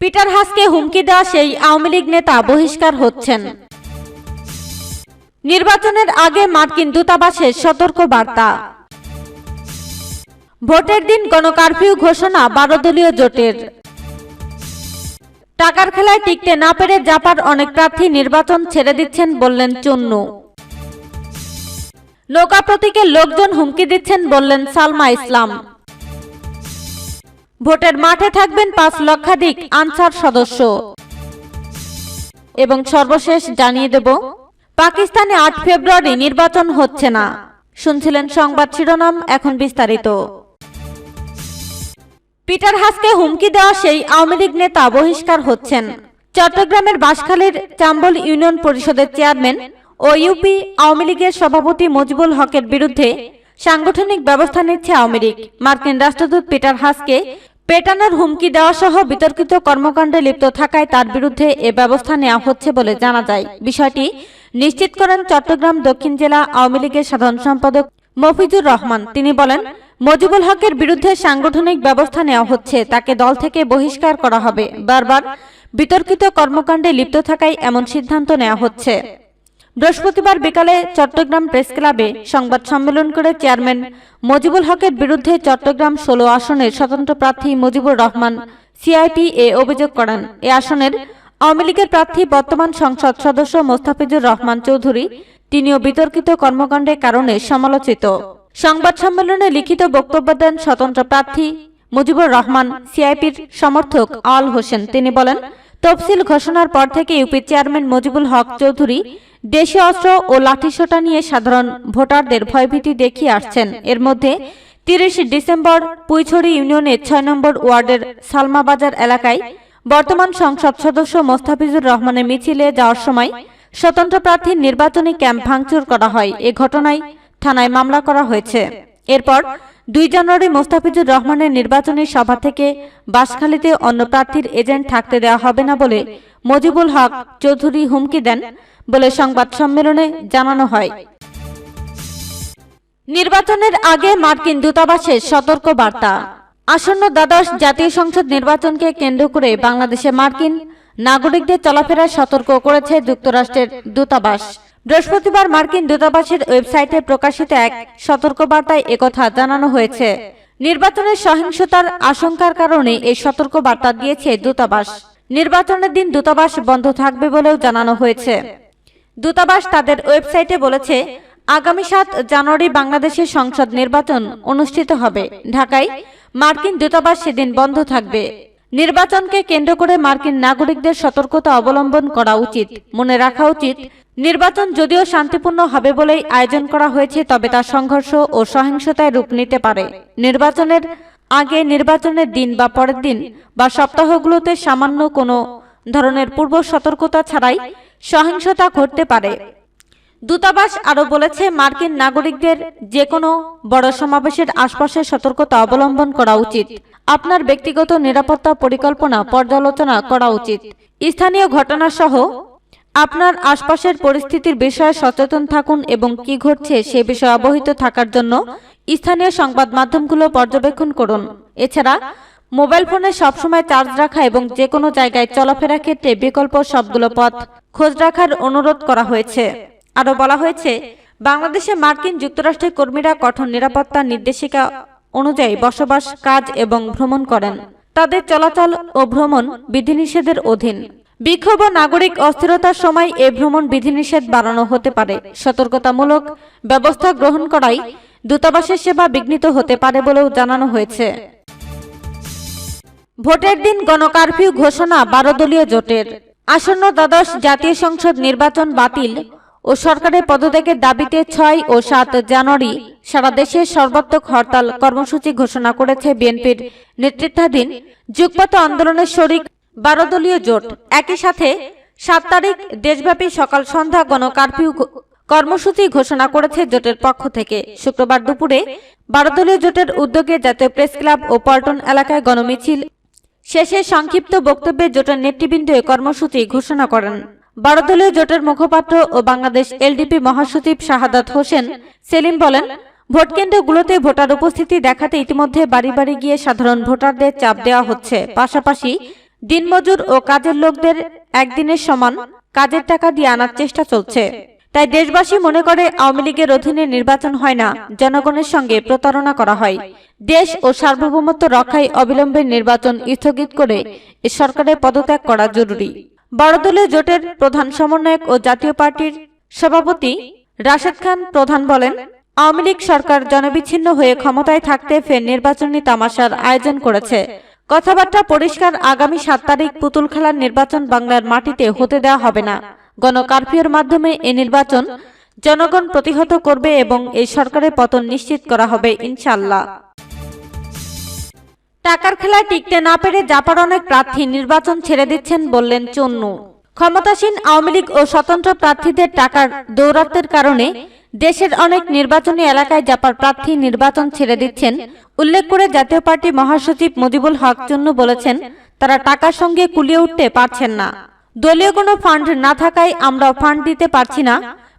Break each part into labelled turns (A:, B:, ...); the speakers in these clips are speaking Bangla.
A: পিটার হাসকে হুমকি দেওয়া সেই আওয়ামী লীগ নেতা বহিষ্কার হচ্ছেন। নির্বাচনের আগে মার্কিন দূতাবাসের সতর্ক বার্তা ভোটের দিন গণকারফিউ ঘোষণা বারো দলীয় জোটের। টাকার খেলায় টিকতে না পেরে জাপার অনেক প্রার্থী নির্বাচন ছেড়ে দিচ্ছেন বললেন চুন্নু। নৌকা প্রতীকের লোকজন হুমকি দিচ্ছেন বললেন সালমা ইসলাম। ভোটের মাঠে থাকবেন পাঁচ লক্ষাধিক আনসার সদস্য। এবং সর্বশেষ জানিয়ে দেব, পাকিস্তানে আট ফেব্রুয়ারি নির্বাচন হচ্ছে না। শুনছিলেন সংবাদ শিরোনাম, এখন বিস্তারিত। পিটার হাসকে হুমকি দেওয়া সেই আওয়ামী লীগ নেতা বহিষ্কার হচ্ছেন। চট্টগ্রামের বাঁশখালীর চাম্বল ইউনিয়ন পরিষদের চেয়ারম্যান ও ইউপি আওয়ামী লীগের সভাপতি মজিবুল হকের বিরুদ্ধে সাংগঠনিক ব্যবস্থা নিচ্ছে আওয়ামী লীগ। মার্কিন রাষ্ট্রদূত পিটার হাসকে পেটানোর হুমকি দেওয়া সহ বিতর্কিত কর্মকাণ্ডে লিপ্ত থাকায় তার বিরুদ্ধে এ ব্যবস্থা নেওয়া হচ্ছে বলে জানা যায়। বিষয়টি নিশ্চিত করেন চট্টগ্রাম দক্ষিণ জেলা আওয়ামী লীগের সাধারণ সম্পাদক মফিজুর রহমান। তিনি বলেন, মজিবুল হকের বিরুদ্ধে সাংগঠনিক ব্যবস্থা নেওয়া হচ্ছে, তাকে দল থেকে বহিষ্কার করা হবে। বারবার বিতর্কিত কর্মকাণ্ডে লিপ্ত থাকায় এমন সিদ্ধান্ত নেওয়া হচ্ছে। বৃহস্পতিবার বিকালে চট্টগ্রাম প্রেস ক্লাবে সংবাদ সম্মেলন করে চেয়ারম্যান মজিবুল হকের বিরুদ্ধে চট্টগ্রাম ষোলো আসনের স্বতন্ত্র প্রার্থী মুজিবুর রহমান সিআইপি এ অভিযোগ করেন। এ আসনের আওয়ামী লীগের প্রার্থী বর্তমান সংসদ সদস্য মোস্তাফিজুর রহমান চৌধুরী তিনিও বিতর্কিত কর্মকাণ্ডের কারণে সমালোচিত। সংবাদ সম্মেলনে লিখিত বক্তব্য দেন স্বতন্ত্র প্রার্থী মুজিবুর রহমান সিআইপির সমর্থক আল হোসেন। তিনি বলেন তফসিল ঘোষণার পর থেকে ইউপি চেয়ারম্যান মুজিবুল হক চৌধুরী দেশীয় অস্ত্র ও লাঠিসোটা নিয়ে সাধারণ ভোটারদের ভয়ভীতি দেখিয়ে আসছেন। এর মধ্যে তিরিশ ডিসেম্বর পুইছড়ি ইউনিয়নের ছয় নম্বর ওয়ার্ডের সালমাবাজার এলাকায় বর্তমান সংসদ সদস্য মোস্তাফিজুর রহমানের মিছিলে যাওয়ার সময় স্বতন্ত্র প্রার্থীর নির্বাচনী ক্যাম্প ভাঙচুর করা হয়। এ ঘটনায় থানায় মামলা করা হয়েছে। এরপর দুই জানুয়ারি মোস্তাফিজুর রহমানের নির্বাচনী সভা থেকে বাসখালীতে অন্য প্রার্থীর এজেন্ট থাকতে দেওয়া হবে না বলে মজিবুল হক চৌধুরী হুমকি দেন বলে সংবাদ সম্মেলনে জানানো হয়। নির্বাচনের আগে মার্কিন দূতাবাসের সতর্ক বার্তা। আসন্ন দ্বাদশ জাতীয় সংসদ নির্বাচনকে কেন্দ্র করে বাংলাদেশে মার্কিন নাগরিকদের চলাফেরা সতর্ক করেছে যুক্তরাষ্ট্রের দূতাবাস। বৃহস্পতিবার মার্কিন দূতাবাসের ওয়েবসাইটে প্রকাশিত এক সতর্কবার্তায় একথা জানানো হয়েছে। নির্বাচনের সহিংসতার আশঙ্কার কারণে এই সতর্কবার্তা দিয়েছে দূতাবাস। নির্বাচনের দিন দূতাবাস বন্ধ থাকবে বলেও জানানো হয়েছে। দূতাবাস তাদের ওয়েবসাইটে বলেছে, আগামী সাত জানুয়ারি বাংলাদেশের সংসদ নির্বাচন অনুষ্ঠিত হবে। ঢাকায় মার্কিন দূতাবাস সেদিন বন্ধ থাকবে। নির্বাচনকে কেন্দ্র করে মার্কিন নাগরিকদের সতর্কতা অবলম্বন করা উচিত। মনে রাখা উচিত, নির্বাচন যদিও শান্তিপূর্ণ হবে বলেই আয়োজন করা হয়েছে, তবে তা সংঘর্ষ ও সহিংসতায় রূপ নিতে পারে। নির্বাচনের আগে নির্বাচনের দিন বা পরের দিন বা সপ্তাহগুলোতে সামান্য কোনো ধরনের পূর্ব সতর্কতা ছাড়াই সহিংসতা ঘটতে পারে। দূতাবাস আরও বলেছে, মার্কিন নাগরিকদের যে কোনো বড় সমাবেশের আশপাশে সতর্কতা অবলম্বন করা উচিত। আপনার ব্যক্তিগত নিরাপত্তা পরিকল্পনা পর্যালোচনা করা উচিত। স্থানীয় ঘটনা সহ আপনার আশপাশের পরিস্থিতির বিষয়ে সচেতন থাকুন এবং কি ঘটছে সে বিষয়ে অবহিত থাকার জন্য স্থানীয় সংবাদ মাধ্যমগুলো পর্যবেক্ষণ করুন। এছাড়া, মোবাইল ফোনে সবসময় চার্জ রাখা এবং যে কোনো জায়গায় চলাফেরা ক্ষেত্রে বিকল্প সবগুলো পথ খোঁজ রাখার অনুরোধ করা হয়েছে। আরও বলা হয়েছে, বাংলাদেশে মার্কিন যুক্তরাষ্ট্রের কর্মীরা কঠোর নিরাপত্তা নির্দেশিকা অনুযায়ী বসবাস, কাজ এবং ভ্রমণ করেন। তাদের চলাচল ও ভ্রমণ বিধিনিষেধের অধীন। বিক্ষোভ নাগরিক অস্থিরতার সময় এ ভ্রমণ বিধিনিষেধ বাড়ানো হতে পারে। সতর্কতামূলক ব্যবস্থা গ্রহণ করাই দূতাবাসের সেবা বিঘ্নিত হতে পারে বলেও জানানো হয়েছে। ভোটের দিন গণকারফিউ ঘোষণা বারো দলীয় জোটের। আসন্ন দ্বাদশ জাতীয় সংসদ নির্বাচন বাতিল ও সরকারের পদত্যাগের দাবিতে ছয় ও সাত জানুয়ারি সারা দেশে সর্বাত্মক হরতাল কর্মসূচি ঘোষণা করেছে বিএনপির নেতৃত্বাধীন যুগপথ আন্দোলনের শরিক বারো দলীয় জোট। একই সাথে সাত তারিখ দেশব্যাপী সকাল সন্ধ্যা গণকারফিউ কর্মসূচি ঘোষণা করেছে জোটের পক্ষ থেকে। শুক্রবার দুপুরে বারো দলীয় জোটের উদ্যোগে জাতীয় প্রেস ক্লাব ও পল্টন এলাকায় গণমিছিল। শেষে সংক্ষিপ্ত বক্তব্যে জোটের নেতৃবৃন্দ কর্মসূচি ঘোষণা করেন। বারো দলীয় জোটের মুখপাত্র ও বাংলাদেশ এলডিপি মহাসচিব শাহাদাত হোসেন সেলিম বলেন ভোটকেন্দ্রগুলোতে ভোটার উপস্থিতি দেখাতে ইতিমধ্যে বাড়ি বাড়ি গিয়ে সাধারণ ভোটারদের চাপ দেওয়া হচ্ছে। পাশাপাশি দিনমজুর ও কাজের লোকদের একদিনের সমান কাজের টাকা দিয়ে আনার চেষ্টা চলছে। তাই দেশবাসী মনে করে আওয়ামী লীগের অধীনে নির্বাচন হয় না, জনগণের সঙ্গে প্রতারণা করা হয়। দেশ ও সার্বভৌমত্ব রক্ষায় অবিলম্বে নির্বাচন স্থগিত করে এ সরকারের পদত্যাগ করা জরুরি। বড় দলীয় জোটের প্রধান সমন্বয়ক ও জাতীয় পার্টির সভাপতি রাশেদ খান প্রধান বলেন, আওয়ামী লীগ সরকার জনবিচ্ছিন্ন হয়ে ক্ষমতায় থাকতে ফের নির্বাচনী তামাশার আয়োজন করেছে। কথাবার্তা পরিষ্কার আগামী সাত তারিখ পুতুল খেলার নির্বাচন বাংলার মাটিতে হতে দেওয়া হবে না। গণ কারফিউর মাধ্যমে এ নির্বাচন জনগণ প্রতিহত করবে এবং এই সরকারের পতন নিশ্চিত করা হবে ইনশাল্লাহ টাকার খেলায় টিকতে না পেরে জাপার অনেক প্রার্থী নির্বাচন ছেড়ে দিচ্ছেন বললেন চন্নু। ক্ষমতাসীন আওয়ামী লীগ ও স্বতন্ত্র প্রার্থীদের টাকার দৌরাত্বের কারণে দেশের অনেক নির্বাচনী এলাকায় জাপার প্রার্থী নির্বাচন ছেড়ে দিচ্ছেন। উল্লেখ করে জাতীয় পার্টি মহাসচিব মুজিবুল হক চন্নু বলেছেন, তারা টাকার সঙ্গে কুলিয়ে উঠতে পারছেন না। দলীয় কোনো ফান্ড না থাকায় আমরা ফান্ড দিতে পারছি না।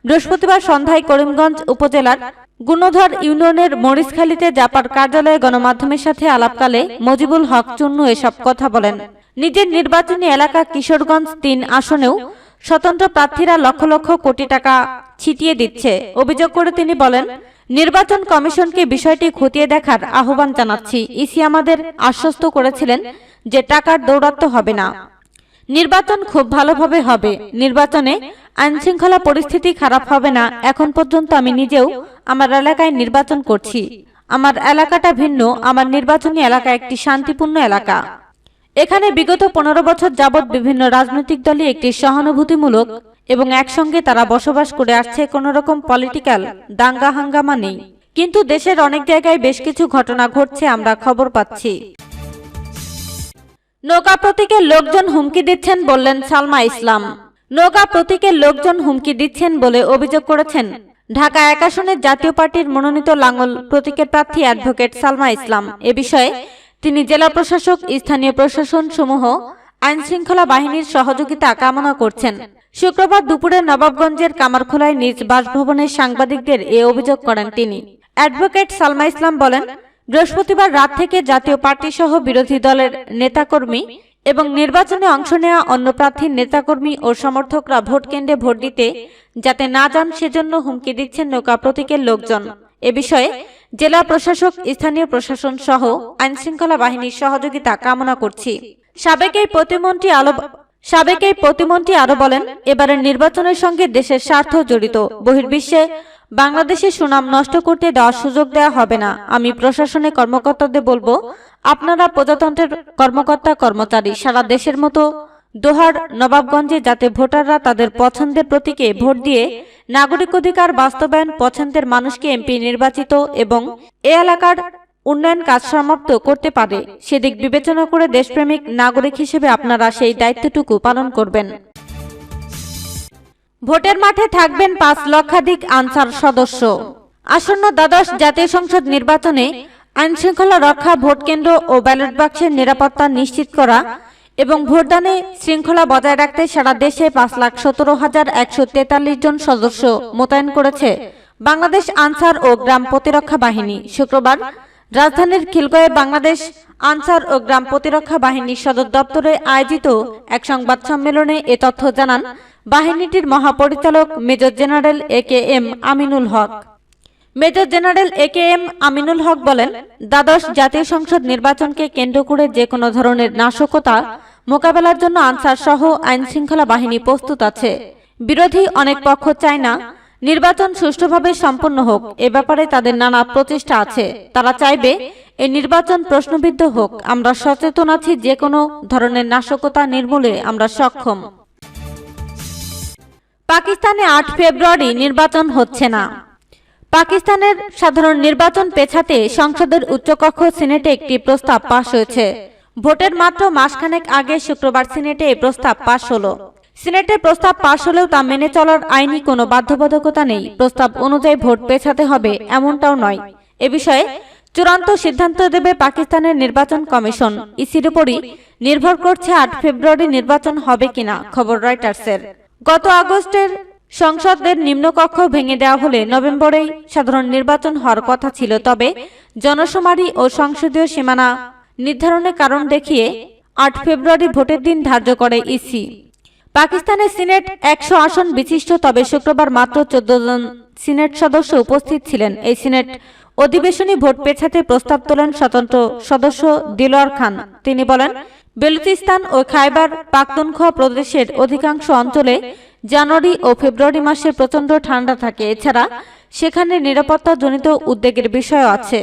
A: বৃহস্পতিবার সন্ধ্যায় করিমগঞ্জ উপজেলার গুণধর ইউনিয়নের মরিচখালীতে জাপার কার্যালয়ে গণমাধ্যমের সাথে আলাপকালে মজিবুল হক চুন্নু এসব কথা বলেন। নিজের নির্বাচনী এলাকা কিশোরগঞ্জ তিন আসনেও স্বতন্ত্র প্রার্থীরা লক্ষ লক্ষ কোটি টাকা ছিটিয়ে দিচ্ছে। অভিযোগ করে তিনি বলেন, নির্বাচন কমিশনকে বিষয়টি খতিয়ে দেখার আহ্বান জানাচ্ছি। ইসি আমাদের আশ্বস্ত করেছিলেন যে টাকার দৌরাত্ম হবে না। নির্বাচন খুব ভালোভাবে হবে। নির্বাচনে আইনশৃঙ্খলা পরিস্থিতি খারাপ হবে না। এখন পর্যন্ত আমি নিজেও আমার এলাকায় নির্বাচন করছি। আমার এলাকাটা ভিন্ন, আমার নির্বাচনী এলাকা একটি শান্তিপূর্ণ এলাকা। এখানে বিগত পনেরো বছর যাবৎ বিভিন্ন রাজনৈতিক দলই একটি সহানুভূতিমূলক এবং একসঙ্গে তারা বসবাস করে আসছে কোন রকম পলিটিক্যাল দাঙ্গা হাঙ্গামা নেই। কিন্তু দেশের অনেক জায়গায় বেশ কিছু ঘটনা ঘটছে আমরা খবর পাচ্ছি। নৌকা প্রতীকের লোকজন হুমকি দিচ্ছেন বললেন সালমা ইসলাম। নৌকা প্রতীকের লোকজন হুমকি দিচ্ছেন বলে অভিযোগ করেছেন। ঢাকা এক আসনের জাতীয় পার্টির মনোনীত লাঙ্গল প্রতীকের প্রার্থী অ্যাডভোকেট সালমা ইসলাম। এ বিষয়ে তিনি জেলা প্রশাসক, স্থানীয় প্রশাসন সমূহ আইন শৃঙ্খলা বাহিনীর সহযোগিতা কামনা করছেন। শুক্রবার দুপুরে নবাবগঞ্জের কামারখোলায় নিজ বাসভবনে সাংবাদিকদের এ অভিযোগ করেন তিনি। অ্যাডভোকেট সালমা ইসলাম বলেন, বৃহস্পতিবার রাত থেকে জাতীয় পার্টি সহ বিরোধী দলের নেতাকর্মী এবং নির্বাচনে অংশ নেওয়া অন্য প্রার্থীর নেতাকর্মী ও সমর্থকরা ভোট কেন্দ্রে ভোট দিতে যাতে না যান সেজন্য হুমকি দিচ্ছেন নৌকা প্রতীকের লোকজন। এ বিষয়ে জেলা প্রশাসক, স্থানীয় প্রশাসন সহ আইনশৃঙ্খলা বাহিনীর সহযোগিতা কামনা করছি। সাবেক এই প্রতিমন্ত্রী আলো সাবেক এই প্রতিমন্ত্রী আরও বলেন, এবারের নির্বাচনের সঙ্গে দেশের স্বার্থ জড়িত। বহির্বিশ্বে বাংলাদেশের সুনাম নষ্ট করতে দেওয়ার সুযোগ দেওয়া হবে না। আমি প্রশাসনের কর্মকর্তাদের বলব আপনারা প্রজাতন্ত্রের কর্মকর্তা, কর্মচারী সারা দেশের মতো দোহার, নবাবগঞ্জে যাতে ভোটাররা তাদের পছন্দের প্রতীকে ভোট দিয়ে নাগরিক অধিকার বাস্তবায়ন পছন্দের মানুষকে এমপি নির্বাচিত এবং এ এলাকার উন্নয়ন কাজ সমাপ্ত করতে পারে, সেদিক বিবেচনা করে দেশপ্রেমিক নাগরিক হিসেবে আপনারা সেই দায়িত্বটুকু পালন করবেন। ভোটের মাঠে থাকবেন পাঁচ লক্ষাধিক আনসার সদস্য। আসন্ন দ্বাদশ জাতীয় সংসদ নির্বাচনে আইনশৃঙ্খলা রক্ষা, ভোট কেন্দ্র ও ব্যালট বাক্সের নিরাপত্তা নিশ্চিত করা এবং ভোটদানে শৃঙ্খলা বজায় রাখতে সারা দেশে পাঁচ লাখ সতেরো হাজার একশো তেতাল্লিশ জন সদস্য মোতায়েন করেছে বাংলাদেশ আনসার ও গ্রাম প্রতিরক্ষা বাহিনী। শুক্রবার রাজধানীর খিলগয়ে বাংলাদেশ আনসার ও গ্রাম প্রতিরক্ষা বাহিনীর সদর দপ্তরে আয়োজিত এক সংবাদ সম্মেলনে এ তথ্য জানান বাহিনীটির মহাপরিচালক major general A K M Aminul Haque. Major general A K M Aminul Haque বলেন, দ্বাদশ জাতীয় সংসদ নির্বাচনকে কেন্দ্র করে যে কোনো ধরনের নাশকতা মোকাবেলার জন্য আনসার সহ আইন শৃঙ্খলা বাহিনী প্রস্তুত আছে। বিরোধী অনেক পক্ষ চায় না নির্বাচন সুষ্ঠুভাবে সম্পন্ন হোক, এ ব্যাপারে তাদের নানা প্রচেষ্টা আছে। তারা চাইবে এই নির্বাচন প্রশ্নবিদ্ধ হোক, আমরা সচেতন আছি যে কোনো ধরনের নাশকতা নির্মূলে আমরা সক্ষম। পাকিস্তানে আট ফেব্রুয়ারি নির্বাচন হচ্ছে না। পাকিস্তানের সাধারণ নির্বাচন পেছাতে সংসদের উচ্চকক্ষ সিনেটে একটি প্রস্তাব পাশ হয়েছে। ভোটের মাত্র মাসখানেক আগে শুক্রবার সিনেটে এই প্রস্তাব পাশ হলো। সিনেটের প্রস্তাব পাশ হলেও তা মেনে চলার আইনি কোনো বাধ্যবাধকতা নেই। প্রস্তাব অনুযায়ী ভোট পেছাতে হবে এমনটাও নয়। এ বিষয়ে চূড়ান্ত সিদ্ধান্ত দেবে পাকিস্তানের নির্বাচন কমিশন। ইসির উপরই নির্ভর করছে আট ফেব্রুয়ারি নির্বাচন হবে কিনা, খবর রয়টার্সের। গত আগস্টের সংসদের নিম্নকক্ষ ভেঙে দেওয়া হলে নভেম্বরেই সাধারণ নির্বাচন হওয়ার কথা ছিল, তবে জনশুমারি ও সংসদীয় সীমানা নির্ধারণের কারণ দেখিয়ে আট ফেব্রুয়ারি ভোটের দিন ধার্য করে ইসি। পাকিস্তানের সিনেট একশো আসন বিশিষ্ট, তবে শুক্রবার মাত্র চোদ্দ জন সিনেট সদস্য উপস্থিত ছিলেন। এই সিনেট অধিবেশনে ভোট পেছাতে প্রস্তাব তোলেন স্বতন্ত্র সদস্য দিলওয়ার খান। তিনি বলেন, বেলুচিস্তান ও খাইবার পাখতুনখোয়া প্রদেশের অধিকাংশ অঞ্চলে জানুয়ারি ও ফেব্রুয়ারি মাসে প্রচণ্ড ঠান্ডা থাকে। এছাড়া সেখানে নিরাপত্তাজনিত উদ্বেগের বিষয় আছে।